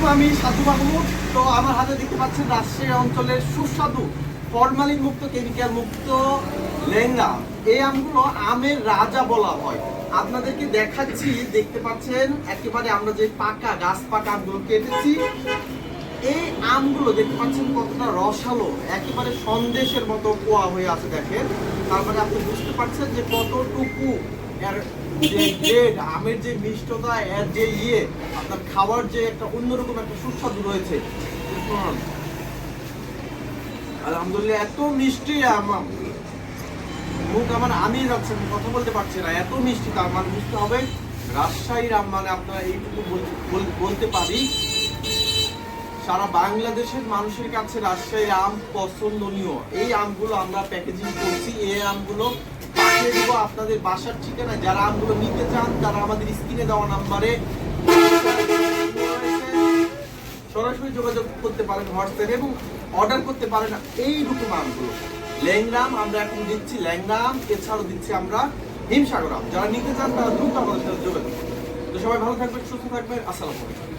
আলাইকুম আমি সাধু মাহমুদ তো আমার হাতে দেখতে পাচ্ছেন রাজশাহী অঞ্চলের সুস্বাদু, ফরমালিন মুক্ত কেমিক্যাল মুক্ত লেঙ্গা এই আমগুলো আমের রাজা বলা হয়। আপনাদেরকে দেখাচ্ছি, দেখতে পাচ্ছেন, একেবারে আমরা যে পাকা, গাছ পাকা আমগুলো কেটেছি। এই আমগুলো দেখতে পাচ্ছেন কতটা রসালো, একেবারে সন্দেশের মতো কোয়া হয়ে আছে দেখেন। তারপরে আপনি বুঝতে পারছেন যে কতটুকু আমের যে মিষ্টতা, এর যে ইয়ে আপনার যে একটা অন্যরকম একটা সুস্বাদু রয়েছে। আলহামদুলিল্লাহ, এত মিষ্টি আম আম। মুখ আমার আমি যাচ্ছে, আমি কথা বলতে পারছি না। এত মিষ্টি তার মানে বুঝতে হবে, রাজশাহীর আম মানে আপনারা এইটুকু বল- বল- বলতে পারি। সারা বাংলাদেশের মানুষের কাছে রাজশাহীর আম পছন্দনীয়। এই আমগুলো আমরা প্যাকেজিং করছি, এই আমগুলো পাঠিয়ে দেবো আপনাদের বাসার ঠিকানা। যারা আমগুলো নিতে চান, তারা আমাদের স্ক্রিনে দেওয়া নাম্বারে সরাসরি যোগাযোগ করতে পারেন হোয়াটসঅ্যাপে এবং অর্ডার করতে পারেন এইরকম আমগুলো ল্যাংরাম, আমরা এখন দিচ্ছি ল্যাংরাম, এছাড়াও দিচ্ছি আমরা হিমসাগর যারা নিতে চান, তারা দ্রুত আমাদের সাথে যোগাযোগ তো সবাই ভালো থাকবেন, সুস্থ থাকবেন, আসসালামু আলাইকুম।